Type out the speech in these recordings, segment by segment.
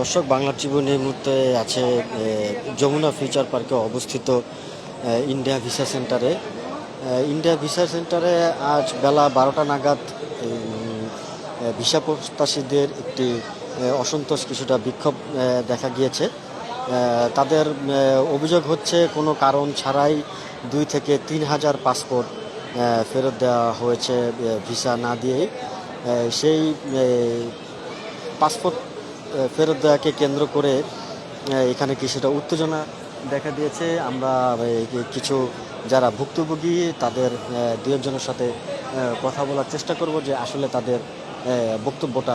দর্শক বাংলা ট্রিবিউন এই মুহূর্তে আছে যমুনা ফিউচার পার্কে অবস্থিত ইন্ডিয়া ভিসা সেন্টারে। ইন্ডিয়া ভিসা সেন্টারে আজ বেলা বারোটা নাগাদ ভিসা প্রত্যাশীদের একটি অসন্তোষ কিছুটা বিক্ষোভ দেখা গিয়েছে। তাদের অভিযোগ হচ্ছে কোনো কারণ ছাড়াই দুই থেকে তিন হাজার পাসপোর্ট ফেরত দেওয়া হয়েছে ভিসা না দিয়েই। সেই পাসপোর্ট ফেরত দেওয়াকে কেন্দ্র করে এখানে কিছুটা উত্তেজনা দেখা দিয়েছে? আমরা কিছু যারা ভুক্তভোগী, তাদের দুজনের সাথে কথা বলার চেষ্টা করব যে আসলে তাদের বক্তব্যটা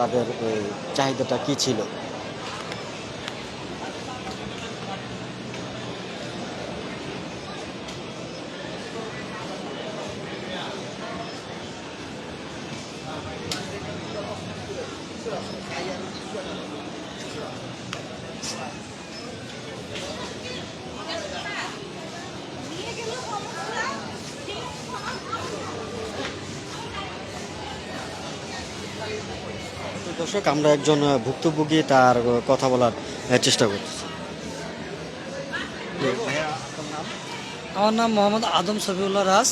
তাদের চাহিদাটা কি ছিল। দর্শক আমরা একজন ভুক্তভোগী তার কথা বলার চেষ্টা করতেছি। আমার নাম মোহাম্মদ আদম সফিউল্লাহ রাজ।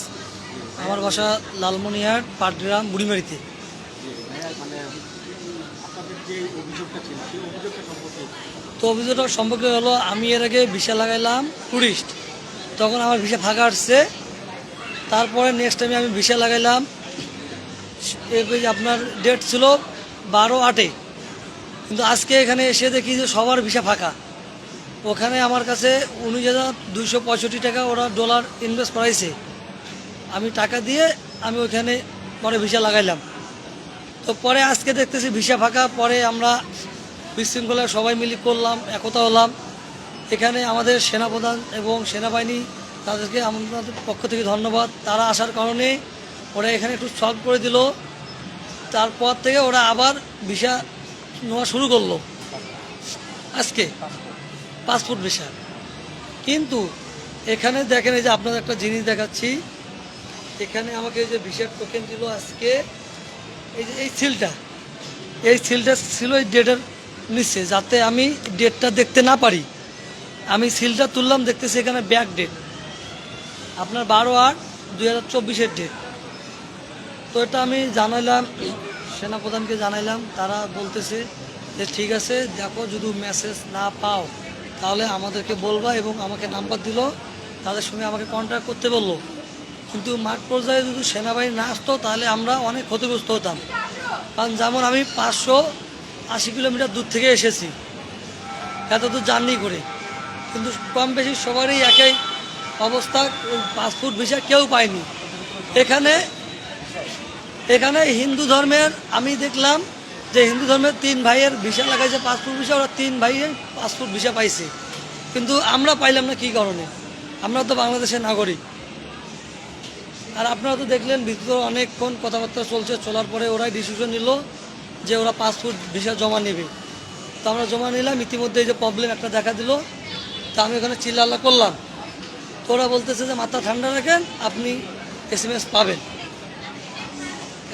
আমার বাসা লালমনিহাট পাটগ্রাম বুড়িমারিতে। তো অভিযোগটা সম্পর্কে হলো আমি এর আগে ভিসা লাগাইলাম টুরিস্ট। তখন আমার ভিসা ফাঁকা আসছে। তারপরে নেক্সট টাইমে আমি ভিসা লাগাইলাম। এই আপনার ডেট ছিল বারো আটে। কিন্তু আজকে এখানে এসে দেখি যে সবার ভিসা ফাঁকা। ওখানে আমার কাছে উনিশ হাজার দুইশো পঁয়ষট্টি টাকা ওরা ডলার ইনভেস্ট করাইছে। আমি টাকা দিয়ে আমি ওইখানে পরে ভিসা লাগাইলাম। তো পরে আজকে দেখতেছি ভিসা ফাঁকা, পরে আমরা বিশৃঙ্খলায় সবাই মিলে করলাম, একতা হলাম। এখানে আমাদের সেনাপ্রধান এবং সেনাবাহিনী, তাদেরকে আমাদের পক্ষ থেকে ধন্যবাদ। তারা আসার কারণে ওরা এখানে একটু সলভ করে দিল। তারপর থেকে ওরা আবার ভিসা নেওয়া শুরু করল। আজকে পাসপোর্ট ভিসা। কিন্তু এখানে দেখেন এই যে আপনাদের একটা জিনিস দেখাচ্ছি। এখানে আমাকে এই যে ভিসার টোকেন দিল আজকে। এই যে এই সিলটা এই সিলটা ছিল এই ডেটের নিচ্ছে যাতে আমি ডেটটা দেখতে না পারি। আমি সিলটা তুললাম, দেখতেছি এখানে ব্যাক ডেট। আপনার বারো আট দুই হাজার চব্বিশের ডেট তো এটা আমি জানাইলাম, সেনাপ্রধানকে জানাইলাম, তারা বলতেছে যে ঠিক আছে, দেখো যদি মেসেজ না পাও, তাহলে আমাদেরকে বলবা এবং আমাকে নাম্বার দিল, তাদের সঙ্গে আমাকে কন্ট্যাক্ট করতে বলল। কিন্তু মাঠ পর্যায়ে যদি সেনাবাহিনী না আসতো, তাহলে আমরা অনেক ক্ষতিগ্রস্ত হতাম। কারণ যেমন আমি পাঁচশো আশি কিলোমিটার দূর থেকে এসেছি, এত দূর জার্নি করে। কিন্তু কম বেশি সবারই একই অবস্থা পাসপোর্ট ভিসা কেউ পায়নি। এখানে এখানে হিন্দু ধর্মের, আমি দেখলাম যে হিন্দু ধর্মের তিন ভাইয়ের ভিসা লাগাইছে, পাসপোর্ট ভিসা, ওরা তিন ভাইয়ের পাসপোর্ট ভিসা পাইছে। কিন্তু আমরা পাইলাম না কী কারণে? আমরা তো বাংলাদেশের নাগরিক। আর আপনারা তো দেখলেন, ভিতরে অনেকক্ষণ কথাবার্তা চলছে, চলার পরে ওরাই ডিসিশন নিল যে ওরা পাসপোর্ট ভিসা জমা নেবে। তো আমরা জমা নিলাম, ইতিমধ্যে এই যে প্রবলেম একটা দেখা দিল, তা আমি ওখানে চিল্লাল্লা করলাম। তো ওরা বলতেছে যে, মাথা ঠান্ডা রাখেন, আপনি এস পাবেন।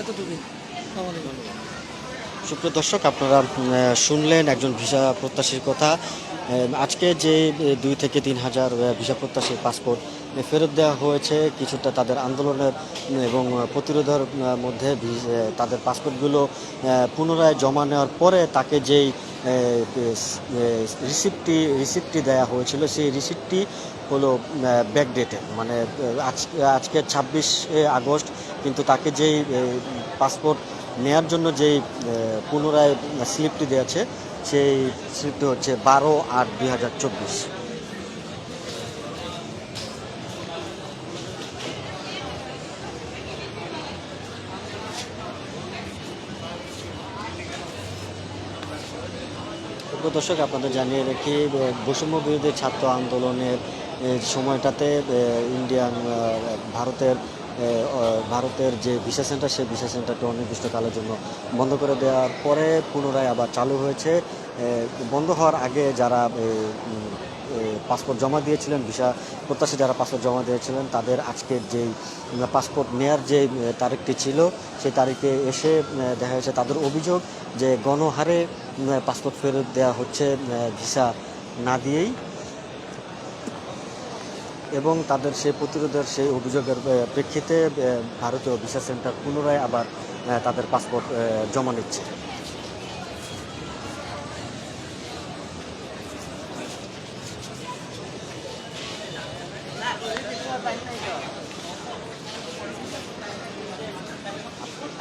এতটুকুই। সুপ্রিয় দর্শক, আপনারা শুনলেন একজন ভিসা প্রত্যাশীর কথা। আজকে যে দুই থেকে তিন হাজার ভিসা প্রত্যাশীর পাসপোর্ট ফেরত দেওয়া হয়েছে, কিছুটা তাদের আন্দোলনের, এবং প্রতিরোধের মধ্যে তাদের পাসপোর্টগুলো পুনরায় জমা নেওয়ার পরে তাকে যেই রিসিপ্টটি রিসিপ্টটি দেওয়া হয়েছিল। সেই রিসিপ্টটি হলো ব্যাকডেটেড মানে আজকে আজ, আজকে আগস্ট, কিন্তু তাকে যেই পাসপোর্ট নেয়ার জন্য যেই পুনরায় স্লিপটি দেওয়া আছে, সেই স্লিপটি হচ্ছে বারো আট দুই হাজার চব্বিশ। দর্শক, আপনাদের জানিয়ে রাখি বৈষম্য বিরোধী ছাত্র আন্দোলনের সময়টাতে ইন্ডিয়ান ভারতের ভারতের যে ভিসা সেন্টার, সেই ভিসা সেন্টারটি অনির্দিষ্টকালের জন্য বন্ধ করে দেওয়ার পরে পুনরায় আবার চালু হয়েছে। বন্ধ হওয়ার আগে যারা পাসপোর্ট জমা দিয়েছিলেন, ভিসা প্রত্যাশী যারা পাসপোর্ট জমা দিয়েছিলেন, তাদের আজকের যেই পাসপোর্ট নেয়ার যে তারিখটি ছিল, সেই তারিখে এসে দেখা যাচ্ছে তাদের অভিযোগ যে গণহারে পাসপোর্ট ফেরত দেওয়া হচ্ছে ভিসা না দিয়েই। এবং তাদের সেই প্রতিরোধের সেই অভিযোগের প্রেক্ষিতে ভারতীয় ভিসা সেন্টার পুনরায় আবার তাদের পাসপোর্ট জমা নিচ্ছে।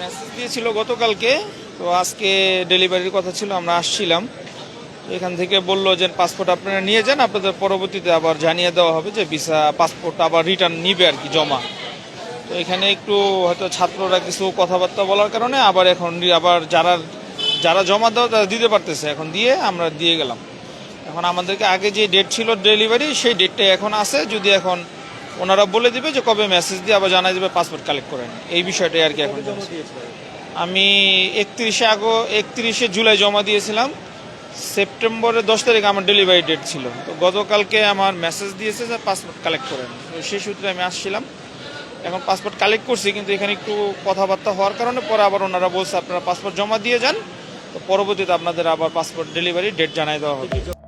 মেসেজ দিয়েছিল গতকালকে। তো আজকে ডেলিভারির কথা ছিল, আমরা আসছিলাম। এখান থেকে বলল যে পাসপোর্ট আপনারা নিয়ে যান, আপনাদের পরবর্তীতে আবার জানিয়ে দেওয়া হবে যে ভিসা পাসপোর্ট আবার রিটার্ন নিবে আর কি, জমা। তো এখানে একটু হয়তো ছাত্ররা কিছু কথাবার্তা বলার কারণে আবার এখন আবার যারা যারা জমা দেওয়া, তারা দিতে পারতেছে। এখন দিয়ে আমরা দিয়ে গেলাম। এখন আমাদেরকে আগে যে ডেট ছিল ডেলিভারি সেই ডেটটা এখন আছে। যদি এখন ওনারা বলে দিবে যে কবে মেসেজ দিয়ে আবার জানাই দেবে পাসপোর্ট কালেক্ট করেন এই বিষয়টাই আর কি এখন। আমি একত্রিশে আগো একত্রিশে জুলাই জমা দিয়েছিলাম। সেপ্টেম্বরের দশ তারিখ আমার ডেলিভারি ডেট ছিল। তো গতকালকে আমার মেসেজ দিয়েছে যে পাসপোর্ট কালেক্ট করেন তো সেই সূত্রে আমি আসছিলাম। এখন পাসপোর্ট কালেক্ট করছি কিন্তু এখানে একটু কথাবার্তা হওয়ার কারণে পরে আবার ওনারা বলছে আপনারা পাসপোর্ট জমা দিয়ে যান। তো পরবর্তীতে আপনাদের আবার পাসপোর্ট ডেলিভারি ডেট জানাই দেওয়া হবে।